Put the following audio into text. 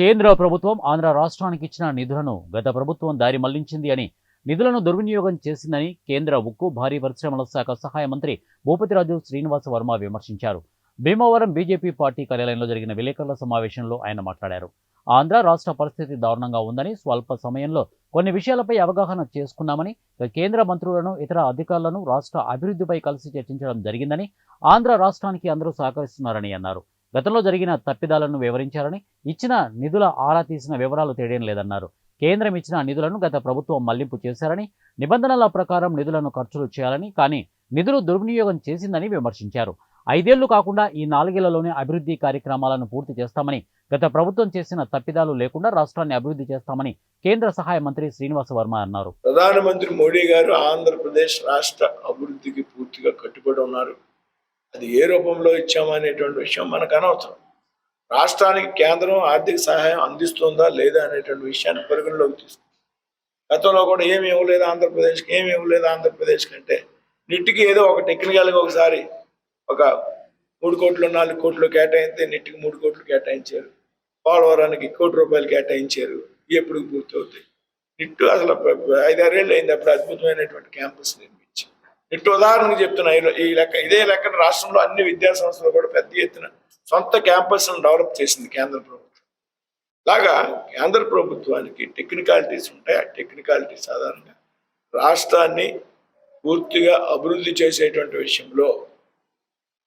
కేంద్ర ప్రభుత్వం ఆంధ్ర రాష్ట్రానికి ఇచ్చిన నిధులను గత ప్రభుత్వం దారి మళ్ళించింది అని నిధులను దుర్వినియోగం చేసిందని కేంద్ర ఉక్కు భారీ పరిశ్రమల శాఖ సహాయ మంత్రి భూపతిరాజు శ్రీనివాస వర్మ విమర్శించారు. భీమవరం బీజేపీ పార్టీ కార్యాలయంలో జరిగిన విలేకరుల సమావేశంలో ఆయన మాట్లాడారు. ఆంధ్ర రాష్ట్ర పరిస్థితి దారుణంగా ఉందని స్వల్ప సమయంలో కొన్ని విషయాలపై అవగాహన చేసుకున్నామని కేంద్ర మంత్రులను ఇతర అధికారులను రాష్ట్ర అభివృద్ధిపై కలిసి చర్చించడం జరిగిందని ఆంధ్ర రాష్ట్రానికి అందరూ సహకరిస్తున్నారని అన్నారు. గతంలో జరిగిన తప్పిదాలను వివరించారని ఇచ్చిన నిధుల ఆరా తీసిన వివరాలు తెలియడం లేదన్నారు. కేంద్రం ఇచ్చిన నిధులను గత ప్రభుత్వం మళ్ళింపు చేశారని నిబంధనల ప్రకారం నిధులను ఖర్చులు చేయాలని కానీ నిధులు దుర్వినియోగం చేసిందని విమర్శించారు. ఐదేళ్ళు కాకుండా ఈ నాలుగేళ్ళలోనే అభివృద్ధి కార్యక్రమాలను పూర్తి చేస్తామని గత ప్రభుత్వం చేసిన తప్పిదాలు లేకుండా రాష్ట్రాన్ని అభివృద్ధి చేస్తామని కేంద్ర సహాయ మంత్రి శ్రీనివాస వర్మ అన్నారు. ప్రధానమంత్రి మోడీ గారు ఆంధ్రప్రదేశ్ రాష్ట్ర అభివృద్ధికి పూర్తిగా కట్టుబడి ఉన్నారు. అది ఏ రూపంలో ఇచ్చామనేటువంటి విషయం మనకు అనవసరం. రాష్ట్రానికి కేంద్రం ఆర్థిక సహాయం అందిస్తుందా లేదా అనేటువంటి విషయాన్ని పరిగణలోకి తీసుకుంది గతంలో కూడా ఏమి ఇవ్వలేదు ఆంధ్రప్రదేశ్కి ఏమి ఇవ్వలేదు ఆంధ్రప్రదేశ్ కంటే నిట్టికి ఏదో ఒక టెక్నికల్గా ఒకసారి ఒక మూడు కోట్లు నాలుగు కోట్లు కేటాయిస్తే నిట్టికి మూడు కోట్లు కేటాయించారు. పోలవరానికి కోటి రూపాయలు కేటాయించారు. ఎప్పుడు పూర్తి అవుతాయి నిట్టు అసలు ఐదారేళ్ళు అయింది అప్పుడు అద్భుతమైనటువంటి క్యాంపస్ నేను. ఇటు ఉదాహరణకు చెప్తున్నా ఈ- లెక్క ఇదే లెక్కన రాష్ట్రంలో అన్ని విద్యా సంస్థలు కూడా పెద్ద ఎత్తున సొంత క్యాంపస్ను డెవలప్ చేసింది కేంద్ర ప్రభుత్వం. లాగా కేంద్ర ప్రభుత్వానికి టెక్నికాలిటీస్ ఉంటాయి. ఆ టెక్నికాలిటీస్ ఆధారంగా రాష్ట్రాన్ని పూర్తిగా అభివృద్ధి చేసేటువంటి విషయంలో